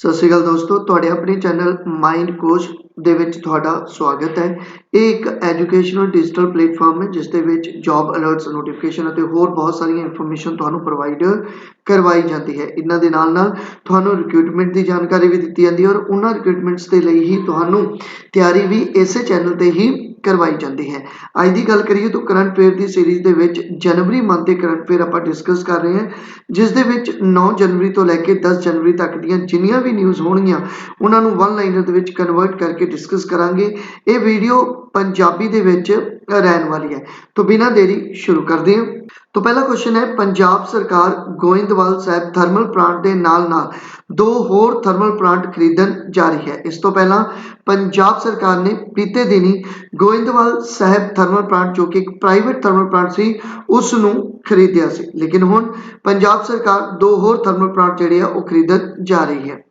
ਸਤਿ ਸ਼੍ਰੀ ਅਕਾਲ ਦੋਸਤੋ, ਤੁਹਾਡੇ ਆਪਣੇ ਚੈਨਲ ਮਾਈਂਡ ਕੋਚ ਦੇ ਵਿੱਚ ਤੁਹਾਡਾ ਸਵਾਗਤ ਹੈ। ਇਹ ਇੱਕ ਐਜੂਕੇਸ਼ਨਲ ਡਿਜੀਟਲ ਪਲੇਟਫਾਰਮ ਹੈ, ਜਿਸ ਦੇ ਵਿੱਚ ਜੌਬ ਅਲਰਟਸ, ਨੋਟੀਫਿਕੇਸ਼ਨ ਅਤੇ ਹੋਰ ਬਹੁਤ ਸਾਰੀਆਂ ਇਨਫੋਰਮੇਸ਼ਨ ਤੁਹਾਨੂੰ ਪ੍ਰੋਵਾਈਡ ਕਰਵਾਈ ਜਾਂਦੀ ਹੈ। ਇਹਨਾਂ ਦੇ ਨਾਲ ਨਾਲ ਤੁਹਾਨੂੰ ਰਿਕਰੂਟਮੈਂਟ ਦੀ ਜਾਣਕਾਰੀ ਵੀ ਦਿੱਤੀ ਜਾਂਦੀ ਹੈ ਔਰ ਉਹਨਾਂ ਰਿਕਰੂਟਮੈਂਟਸ ਦੇ ਲਈ ਹੀ ਤੁਹਾਨੂੰ ਤਿਆਰੀ ਵੀ ਇਸੇ ਚੈਨਲ ਤੇ ਹੀ ਕਰਵਾਈ ਜਾਂਦੀ ਹੈ। ਅੱਜ ਦੀ ਗੱਲ ਕਰੀਏ ਤਾਂ ਕਰੰਟ ਅਫੇਅਰ ਦੀ ਸੀਰੀਜ਼ ਦੇ ਵਿੱਚ ਜਨਵਰੀ ਮੰਥ ਦੇ ਕਰੰਟ ਅਫੇਅਰ ਆਪਾਂ ਡਿਸਕਸ ਕਰ ਰਹੇ ਹਾਂ, ਜਿਸ ਦੇ ਵਿੱਚ 9 ਜਨਵਰੀ ਤੋਂ ਲੈ ਕੇ 10 ਜਨਵਰੀ ਤੱਕ ਦੀਆਂ ਜਿੰਨੀਆਂ ਵੀ ਨਿਊਜ਼ ਹੋਣਗੀਆਂ, ਉਹਨਾਂ ਨੂੰ ਵਨ ਲਾਈਨਰ ਦੇ ਵਿੱਚ ਕਨਵਰਟ ਕਰਕੇ ਡਿਸਕਸ ਕਰਾਂਗੇ। ਇਹ ਵੀਡੀਓ ਪੰਜਾਬੀ ਦੇ ਵਿੱਚ ਰਹਿਣ ਵਾਲੀ ਹੈ। ਤੋਂ ਬਿਨਾਂ ਦੇਰੀ ਸ਼ੁਰੂ ਕਰਦੇ ਹਾਂ। ਤੋਂ ਪਹਿਲਾ ਕੁਐਸਚਨ ਹੈ, ਪੰਜਾਬ ਸਰਕਾਰ ਗੋਇੰਦਵਾਲ ਸਾਹਿਬ ਥਰਮਲ ਪਲਾਂਟ ਦੇ ਨਾਲ-ਨਾਲ ਦੋ ਹੋਰ ਥਰਮਲ ਪਲਾਂਟ ਖਰੀਦਣ ਜਾ ਰਹੀ ਹੈ। ਇਸ ਤੋਂ ਪਹਿਲਾਂ ਪੰਜਾਬ ਸਰਕਾਰ ਨੇ ਬੀਤੇ ਦਿਨੀ ਗੋਇੰਦਵਾਲ ਸਾਹਿਬ ਥਰਮਲ ਪਲਾਂਟ ਜੋ ਕਿ ਇੱਕ ਪ੍ਰਾਈਵੇਟ ਥਰਮਲ ਪਲਾਂਟ ਸੀ ਉਸ ਨੂੰ ਖਰੀਦਿਆ ਸੀ। ਲੇਕਿਨ ਹੁਣ ਪੰਜਾਬ ਸਰਕਾਰ ਦੋ ਹੋਰ ਥਰਮਲ ਪਲਾਂਟ ਜਿਹੜੇ ਆ, ਉਹ ਖਰੀਦਣ ਜਾ ਰਹੀ ਹੈ।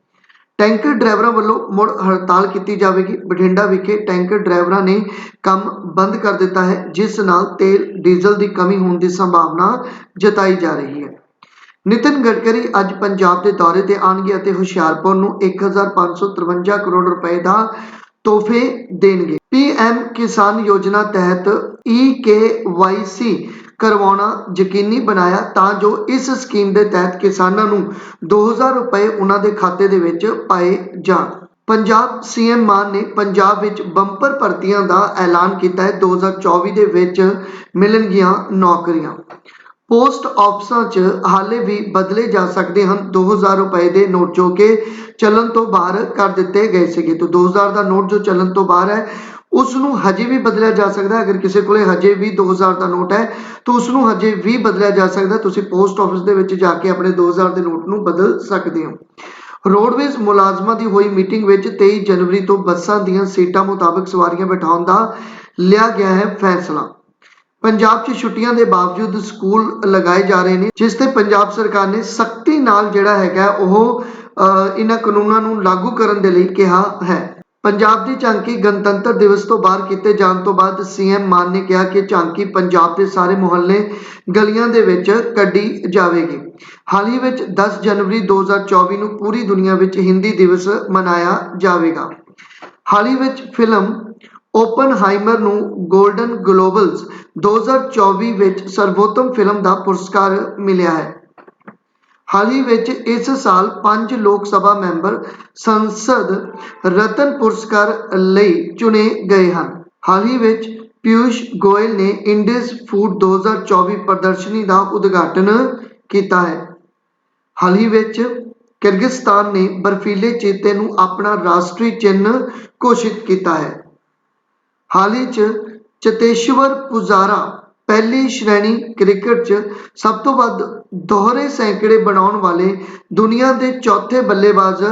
ਟੈਂਕਰ ਡਰਾਈਵਰਾਂ ਵੱਲੋਂ ਮੁੜ ਹੜਤਾਲ ਕੀਤੀ ਜਾਵੇਗੀ। ਬਠਿੰਡਾ ਵਿਖੇ ਟੈਂਕਰ ਡਰਾਈਵਰਾਂ ਨੇ ਕੰਮ ਬੰਦ ਕਰ ਦਿੱਤਾ ਹੈ, ਜਿਸ ਨਾਲ ਤੇਲ, ਡੀਜ਼ਲ ਦੀ ਕਮੀ ਹੋਣ ਦੀ ਸੰਭਾਵਨਾ ਜਤਾਈ ਜਾ ਰਹੀ ਹੈ। ਨਿਤਿਨ ਗਡਕਰੀ ਅੱਜ ਪੰਜਾਬ ਦੇ ਦੌਰੇ ਤੇ ਆਣਗੇ ਅਤੇ ਹੁਸ਼ਿਆਰਪੁਰ ਨੂੰ 1553 ਕਰੋੜ ਰੁਪਏ ਦਾ ਤੋਹਫੇ ਦੇਣਗੇ। ਪੀਐਮ ਕਿਸਾਨ ਯੋਜਨਾ ਤਹਿਤ ਈਕੇਵਾਈਸੀ ਕਰਵਾਉਣਾ ਯਕੀਨੀ ਬਣਾਇਆ ਤਾਂ ਜੋ ਇਸ ਸਕੀਮ ਦੇ ਤਹਿਤ ਕਿਸਾਨਾਂ ਨੂੰ 2000 ਰੁਪਏ ਉਹਨਾਂ ਦੇ ਖਾਤੇ ਦੇ ਵਿੱਚ ਪਾਏ ਜਾਣ। ਪੰਜਾਬ ਸੀਐਮ ਮਾਨ ਨੇ ਪੰਜਾਬ ਵਿੱਚ ਬੰਪਰ ਭਰਤੀਆਂ ਦਾ ਐਲਾਨ ਕੀਤਾ ਹੈ। 2024 ਦੇ ਵਿੱਚ ਮਿਲਣਗੀਆਂ ਨੌਕਰੀਆਂ। ਪੋਸਟ ਆਫਿਸਾਂ 'ਚ ਹਾਲੇ ਵੀ ਬਦਲੇ ਜਾ ਸਕਦੇ ਹਨ। 2000 ਰੁਪਏ ਦੇ ਨੋਟ ਜੋ ਕਿ ਚੱਲਣ ਤੋਂ ਬਾਹਰ ਕਰ ਦਿੱਤੇ ਗਏ ਸੀਗੇ। ਤਾਂ 2000 ਦਾ ਨੋਟ ਜੋ ਚੱਲਣ ਤੋਂ ਬਾਹਰ ਹੈ ਉਸ ਨੂੰ ਹਜੇ ਵੀ ਬਦਲਿਆ ਜਾ ਸਕਦਾ ਅਗਰ ਕਿਸੇ ਕੋਲੇ ਹਜੇ ਵੀ 2000 ਦਾ ਨੋਟ ਹੈ ਤਾਂ ਉਸ ਨੂੰ ਹਜੇ ਵੀ ਬਦਲਿਆ ਜਾ ਸਕਦਾ ਤੁਸੀਂ ਪੋਸਟ ਆਫਿਸ ਦੇ ਵਿੱਚ ਜਾ ਕੇ ਆਪਣੇ 2000 ਦੇ ਨੋਟ ਨੂੰ ਬਦਲ ਸਕਦੇ ਹੋ। ਰੋਡਵੇਜ਼ ਮੁਲਾਜ਼ਮਾਂ ਦੀ ਹੋਈ ਮੀਟਿੰਗ ਵਿੱਚ 23 ਜਨਵਰੀ ਤੋਂ ਬੱਸਾਂ ਦੀਆਂ ਸੀਟਾਂ ਮੁਤਾਬਕ ਸਵਾਰੀਆਂ ਬਿਠਾਉਣ ਦਾ ਲਿਆ ਗਿਆ ਹੈ ਫੈਸਲਾ। ਪੰਜਾਬ 'ਚ ਛੁੱਟੀਆਂ ਦੇ ਬਾਵਜੂਦ ਸਕੂਲ ਲਗਾਏ ਜਾ ਰਹੇ ਨੇ ਜਿਸ ਤੇ ਪੰਜਾਬ ਸਰਕਾਰ ਨੇ ਸਖਤੀ ਨਾਲ ਜਿਹੜਾ ਹੈਗਾ ਉਹ ਅ, ਇਹਨਾਂ ਕਾਨੂੰਨਾਂ ਨੂੰ ਲਾਗੂ ਕਰਨ ਦੇ ਲਈ ਕਿਹਾ ਹੈ। ਪੰਜਾਬ ਦੀ ਝਾਂਕੀ ਗਣਤੰਤਰ ਦਿਵਸ ਤੋਂ ਬਾਹਰ ਕੀਤੇ ਜਾਣ ਤੋਂ ਬਾਅਦ ਸੀਐਮ ਮਾਨ ਨੇ ਕਿਹਾ ਕਿ ਝਾਂਕੀ ਪੰਜਾਬ ਦੇ ਸਾਰੇ ਮੁਹੱਲੇ ਗਲੀਆਂ ਦੇ ਵਿੱਚ ਕੱਢੀ ਜਾਵੇਗੀ। ਹਾਲ ਹੀ ਵਿੱਚ 10 ਜਨਵਰੀ 2024 ਨੂੰ ਪੂਰੀ ਦੁਨੀਆ ਵਿੱਚ ਹਿੰਦੀ ਦਿਵਸ ਮਨਾਇਆ ਜਾਵੇਗਾ। ਹਾਲ ਹੀ ਵਿੱਚ ਫਿਲਮ ਓਪਨਹਾਈਮਰ ਨੂੰ 골ਡਨ ਗਲੋਬਲਸ 2024 ਵਿੱਚ ਸਰਵੋਤਮ ਫਿਲਮ ਦਾ ਪੁਰਸਕਾਰ ਮਿਲਿਆ ਹੈ। ਹਾਲ ਹੀ ਵਿੱਚ ਇਸ ਸਾਲ ਪੰਜ ਲੋਕ ਸਭਾ ਮੈਂਬਰ ਸੰਸਦ ਰਤਨ ਪੁਰਸਕਾਰ ਲਈ ਚੁਣੇ ਗਏ ਹਨ। ਹਾਲ ਹੀ ਵਿੱਚ ਪਿਊਸ਼ ਗੋਇਲ ਨੇ ਇੰਡੀਜ਼ ਫੂਡ 2024 ਪ੍ਰਦਰਸ਼ਨੀ ਦਾ ਉਦਘਾਟਨ ਕੀਤਾ ਹੈ। ਹਾਲ ਹੀ ਵਿੱਚ ਕਿਰਗਿਸਤਾਨ ਨੇ ਬਰਫੀਲੇ ਚੀਤੇ ਨੂੰ ਆਪਣਾ ਰਾਸ਼ਟਰੀ ਚਿੰਨ੍ਹ ਘੋਸ਼ਿਤ ਕੀਤਾ ਹੈ। ਹਾਲ ਹੀ 'ਚ ਚਤੇਸ਼ਵਰ ਪੁਜਾਰਾ ਪਹਿਲੀ ਸ਼੍ਰੇਣੀ ਕ੍ਰਿਕਟ 'ਚ ਸਭ ਤੋਂ ਵੱਧ ਦੋਹਰੇ ਸੈਂਕੜੇ ਬਣਾਉਣ ਵਾਲੇ ਦੁਨੀਆ ਦੇ ਚੌਥੇ ਬੱਲੇਬਾਜ਼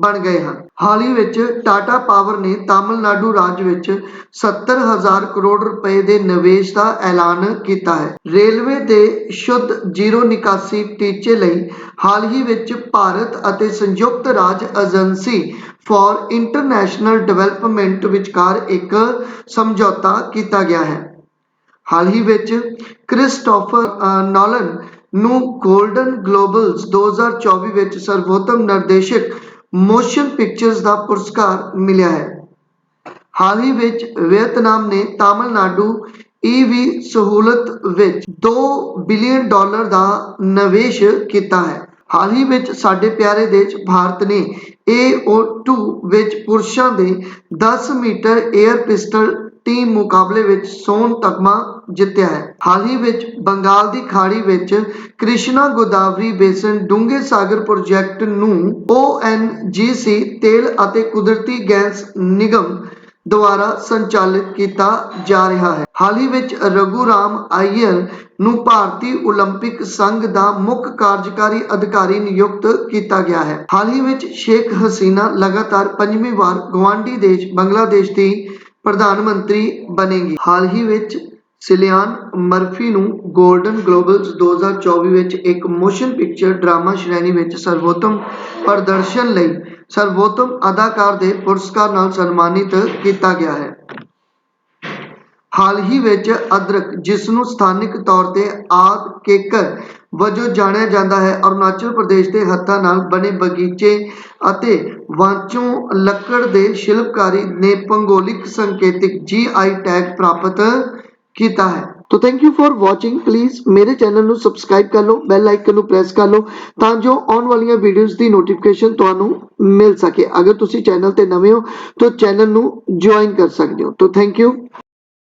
ਬਣ ਗਏ ਹਨ। ਹਾਲ ਹੀ ਵਿੱਚ ਟਾਟਾ ਪਾਵਰ ਨੇ ਤਾਮਿਲਨਾਡੂ ਰਾਜ ਵਿੱਚ 70000 ਕਰੋੜ ਰੁਪਏ ਦੇ ਨਿਵੇਸ਼ ਦਾ ਐਲਾਨ ਕੀਤਾ ਹੈ। ਰੇਲਵੇ ਦੇ ਸ਼ੁੱਧ ਜ਼ੀਰੋ ਨਿਕਾਸੀ ਟੀਚੇ ਲਈ ਹਾਲ ਹੀ ਵਿੱਚ ਭਾਰਤ ਅਤੇ ਸੰਯੁਕਤ ਰਾਜ ਏਜੰਸੀ ਫਾਰ ਇੰਟਰਨੈਸ਼ਨਲ ਡਿਵੈਲਪਮੈਂਟ ਵਿਚਕਾਰ ਇੱਕ ਸਮਝੌਤਾ ਕੀਤਾ ਗਿਆ ਹੈ। ਹਾਲ ਹੀ ਵਿੱਚ ਕ੍ਰਿਸਟੋਫਰ ਨੋਲਨ ਨੂੰ 골ਡਨ ਗਲੋਬਲਸ 2024 ਵਿੱਚ ਸਰਵੋਤਮ ਨਿਰਦੇਸ਼ਕ ਮੋਸ਼ਨ ਪਿਕਚਰਸ ਦਾ ਪੁਰਸਕਾਰ ਮਿਲਿਆ ਹੈ। ਹਾਲ ਹੀ ਵਿੱਚ ਵੀਅਤਨਾਮ ਨੇ ਤਾਮਿਲਨਾਡੂ ਈਵੀ ਸਹੂਲਤ ਵਿੱਚ 2 ਬਿਲੀਅਨ ਡਾਲਰ ਦਾ ਨਿਵੇਸ਼ ਕੀਤਾ ਹੈ। ਹਾਲ ਹੀ ਵਿੱਚ ਸਾਡੇ ਪਿਆਰੇ ਦੇਸ਼ ਭਾਰਤ ਨੇ AO2 ਵਿੱਚ ਪੁਰਸ਼ਾਂ ਦੇ 10 ਮੀਟਰ 에ਅਰ ਪਿਸਟਲ ਟੀਮ ਮੁਕਾਬਲੇ ਵਿੱਚ ਸੋਨ ਤਗਮਾ ਜਿੱਤਿਆ ਹੈ। ਹਾਲ ਹੀ ਵਿੱਚ ਬੰਗਾਲ ਦੀ ਖਾੜੀ ਵਿੱਚ ਕ੍ਰਿਸ਼ਨਾ ਗੋਦਾਵਰੀ ਬੇਸਨ ਡੂੰਘੇ ਸਾਗਰ ਪ੍ਰੋਜੈਕਟ ਨੂੰ ONGC ਤੇਲ ਅਤੇ ਕੁਦਰਤੀ ਗੈਸ ਨਿਗਮ ਦੁਆਰਾ ਸੰਚਾਲਿਤ ਕੀਤਾ ਜਾ ਰਿਹਾ ਹੈ। ਹਾਲ ਹੀ ਵਿੱਚ ਰਘੂਰਾਮ ਆਈਅਰ ਨੂੰ ਭਾਰਤੀ ਓਲੰਪਿਕ ਸੰਘ ਦਾ ਮੁੱਖ ਕਾਰਜਕਾਰੀ ਅਧਿਕਾਰੀ ਨਿਯੁਕਤ ਕੀਤਾ ਗਿਆ ਹੈ। ਹਾਲ ਹੀ ਵਿੱਚ ਸ਼ੇਖ ਹਸੀਨਾ ਲਗਾਤਾਰ ਪੰਜਵੀਂ ਵਾਰ ਗਵਾਂਢੀ ਦੇਸ਼ ਬੰਗਲਾਦੇਸ਼ ਦੀ ਪ੍ਰਧਾਨ ਮੰਤਰੀ ਬਣੇਗੀ। ਹਾਲ ਹੀ ਵਿੱਚ ਸਿਲਿਆਨ ਮਰਫੀ ਨੂੰ 골ਡਨ ਗਲੋਬਲਸ 2024 ਵਿੱਚ ਇੱਕ ਮੋਸ਼ਨ ਪਿਕਚਰ ਡਰਾਮਾ ਸ਼੍ਰੇਣੀ ਵਿੱਚ ਸਰਵੋਤਮ ਪ੍ਰਦਰਸ਼ਨ ਲਈ ਸਰਵੋਤਮ ਅਦਾਕਾਰ ਦੇ ਪੁਰਸਕਾਰ ਨਾਲ ਸਨਮਾਨਿਤ ਕੀਤਾ ਗਿਆ ਹੈ। ਹਾਲ ਹੀ ਵਿੱਚ ਅਦਰਕ, ਜਿਸ ਨੂੰ ਸਥਾਨਿਕ ਤੌਰ ਤੇ ਆਦ ਕੇਕਰ ਵਜੋਂ ਜਾਣਿਆ ਜਾਂਦਾ ਹੈ, ਅਰੁਣਾਚਲ ਪ੍ਰਦੇਸ਼ ਦੇ ਹੱਥਾਂ ਨਾਲ ਬਣੇ ਬਗੀਚੇ ਅਤੇ ਵਾਂਚੋ ਲੱਕੜ ਦੇ ਸ਼ਿਲਪਕਾਰੀ ਨੇ ਭੂਗੋਲਿਕ ਸੰਕੇਤਿਕ GI ਟੈਗ ਪ੍ਰਾਪਤ ਕੀਤਾ ਹੈ। ਤੋ thank you for watching please ਮੇਰੇ ਚੈਨਲ ਨੂੰ ਸਬਸਕ੍ਰਾਈਬ ਕਰ ਲਓ ਬੈਲ ਆਈਕਨ ਨੂੰ ਪ੍ਰੈਸ ਕਰ ਲਓ, ਤਾਂ ਜੋ ਆਉਣ ਵਾਲੀਆਂ ਵੀਡੀਓਜ਼ ਦੀ ਨੋਟੀਫਿਕੇਸ਼ਨ ਤੁਹਾਨੂੰ ਮਿਲ ਸਕੇ। ਅਗਰ ਤੁਸੀਂ ਚੈਨਲ ਤੇ ਨਵੇਂ ਹੋ, ਤਾਂ ਚੈਨਲ ਨੂੰ ਜੁਆਇਨ ਕਰ ਸਕਦੇ ਹੋ। ਤੋ ਥੈਂਕ ਯੂ